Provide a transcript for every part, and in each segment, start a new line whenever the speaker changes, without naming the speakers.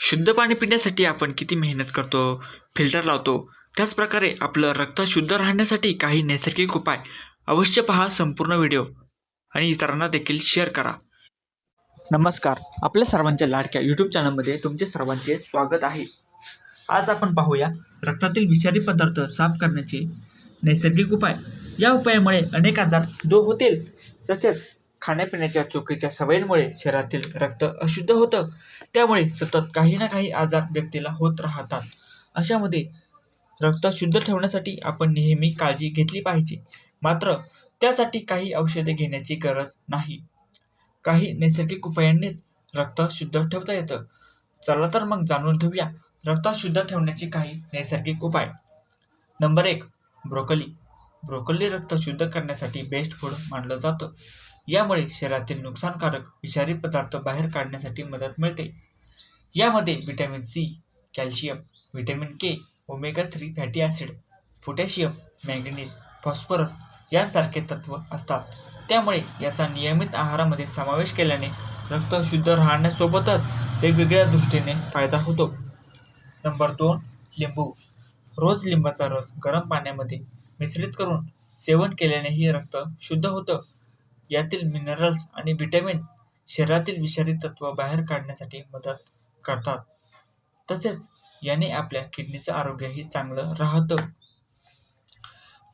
शुद्ध पाणी पिण्यासाठी आपण किती मेहनत करतो फिल्टर लावतो त्याचप्रकारे आपलं रक्त शुद्ध राहण्यासाठी काही नैसर्गिक उपाय अवश्य पहा संपूर्ण व्हिडिओ. आणि इतरांना देखील शेअर करा. नमस्कार. आपल्या सर्वांच्या लाडक्या यूट्यूब चॅनलमध्ये तुमचे सर्वांचे स्वागत आहे. आज आपण पाहूया रक्तातील विषारी पदार्थ साफ करण्याचे नैसर्गिक उपाय. या उपायामुळे अनेक आजार दूर होतील. तसेच खाण्यापिण्याच्या चुकीच्या सवयींमुळे शरीरातील रक्त अशुद्ध होतं. त्यामुळे सतत काही ना काही आजार व्यक्तीला होत राहतात. अशामध्ये रक्त शुद्ध ठेवण्यासाठी आपण नेहमी काळजी घेतली पाहिजे. मात्र त्यासाठी काही औषधे घेण्याची गरज नाही. काही नैसर्गिक उपायांनीच रक्त शुद्ध ठेवता येतं. चला तर मग जाणून घेऊया रक्त शुद्ध ठेवण्याचे काही नैसर्गिक उपाय. नंबर एक ब्रोकली. ब्रोकली रक्त शुद्ध करण्यासाठी बेस्ट फूड मानलं जातं. यामुळे शरीरातील नुकसानकारक विषारी पदार्थ बाहेर काढण्यासाठी मदत मिळते. यामध्ये vitamin C calcium vitamin K omega three fatty acid potassium manganese phosphorus यांसारखे तत्व असतात. त्यामुळे याचा नियमित आहारामध्ये समावेश केल्याने रक्त शुद्ध राहण्यासोबतच वेगवेगळ्या दृष्टीने फायदा होतो. नंबर दोन लिंबू. रोज लिंबाचा रस गरम पाण्यामध्ये मिश्रित करून सेवन केल्यानेही रक्त शुद्ध होतं. यातील मिनरल्स आणि व्हिटॅमिन शरीरातील विषारी तत्व बाहेर काढण्यासाठी मदत करतात. तसेच याने आपल्या किडनीचं आरोग्यही चांगलं राहतं.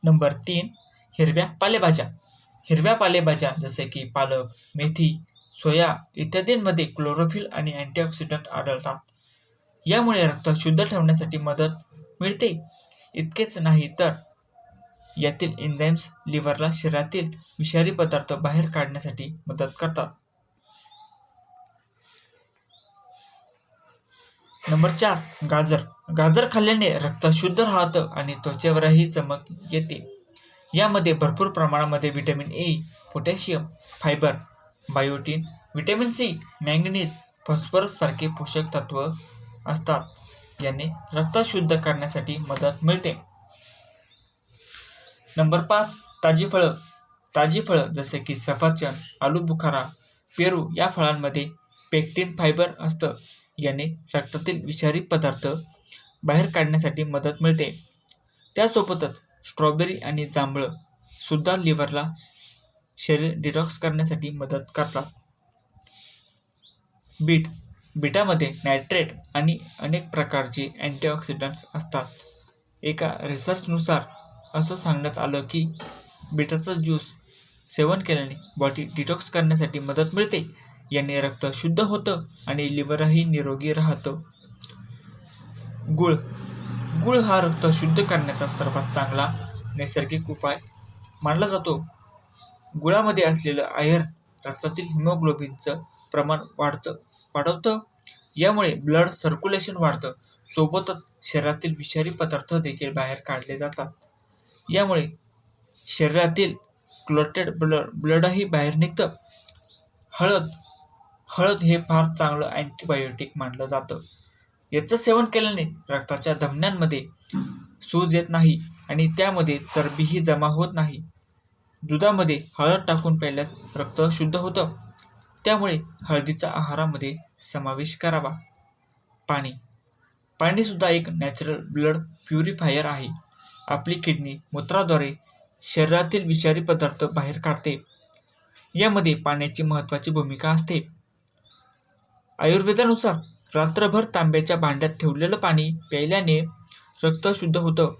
नंबर तीन हिरव्या पालेभाज्या. हिरव्या पालेभाज्या जसे की पालक मेथी सोया इत्यादींमध्ये क्लोरोफिल आणि अँटीऑक्सिडंट आढळतात. यामुळे रक्त शुद्ध ठेवण्यासाठी मदत मिळते. इतकेच नाही तर यातील एन्झाईम्स लिव्हरला शरीरातील विषारी पदार्थ बाहेर काढण्यासाठी मदत करतात. नंबर चार गाजर. गाजर खाल्ल्याने रक्त शुद्ध राहतं आणि त्वचेवरही चमक येते. यामध्ये भरपूर प्रमाणामध्ये vitamin A potassium fibre biotin vitamin C manganese phosphorus सारखे पोषक तत्व असतात. याने रक्त शुद्ध करण्यासाठी मदत मिळते. नंबर पाच ताजी फळं. ताजी फळं जसे की सफरचंद आलू बुखारा पेरू या फळांमध्ये पेक्टिन फायबर असतं. याने रक्तातील विषारी पदार्थ बाहेर काढण्यासाठी मदत मिळते. त्यासोबतच स्ट्रॉबेरी आणि जांभळं सुद्धा लिव्हरला शरीर डिटॉक्स करण्यासाठी मदत करतात. बीट. बीटामध्ये नायट्रेट आणि अनेक प्रकारचे अँटीऑक्सिडंट्स असतात. एका रिसर्चनुसार असं सांगण्यात आलं की बीटाचं ज्यूस सेवन केल्याने बॉडी डिटॉक्स करण्यासाठी मदत मिळते. याने रक्त शुद्ध होतं आणि लिव्हरही निरोगी राहतं. गुळ. गुळ हा रक्त शुद्ध करण्याचा सर्वात चांगला नैसर्गिक उपाय मानला जातो. गुळामध्ये असलेलं आयर्न रक्तातील हिमोग्लोबिनचं प्रमाण वाढतं वाढवतं. यामुळे ब्लड सर्क्युलेशन वाढतं. सोबतच शरीरातील विषारी पदार्थ देखील बाहेर काढले जातात. यामुळे शरीरातील क्लोटेड ब्लड ब्लडही बाहेर निघतं. हळद हळद हे फार चांगलं अँटीबायोटिक मानलं जातं. याचं सेवन केल्याने रक्ताच्या धमन्यांमध्ये सूज येत नाही आणि त्यामध्ये चरबीही जमा होत नाही. दुधामध्ये हळद टाकून प्यायल्यास रक्त शुद्ध होतं. त्यामुळे हळदीचा आहारामध्ये समावेश करावा. पाणी. पाणीसुद्धा एक नॅचरल ब्लड प्युरिफायर आहे. आपली किडनी मूत्राद्वारे शरीरातील विषारी पदार्थ बाहेर काढते. यामध्ये पाण्याची महत्त्वाची भूमिका असते. आयुर्वेदानुसार रात्रभर तांब्याच्या भांड्यात ठेवलेलं पाणी प्यायल्याने रक्त शुद्ध होतं.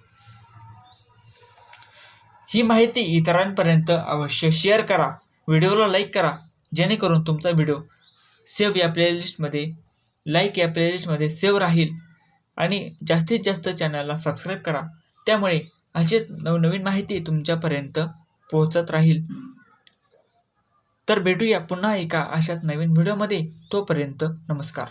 ही माहिती इतरांपर्यंत अवश्य शेअर करा. व्हिडिओला लाईक करा. जेणेकरून तुमचा व्हिडिओ सेव्ह या प्लेलिस्टमध्ये लाईक या प्लेलिस्टमध्ये सेव्ह राहील. आणि जास्तीत जास्त चॅनलला सबस्क्राईब करा. त्यामुळे अशीच नवनवीन माहिती तुमच्यापर्यंत पोहोचत राहील. तर भेटूया पुन्हा एका अशाच नवीन व्हिडिओमध्ये. तोपर्यंत नमस्कार.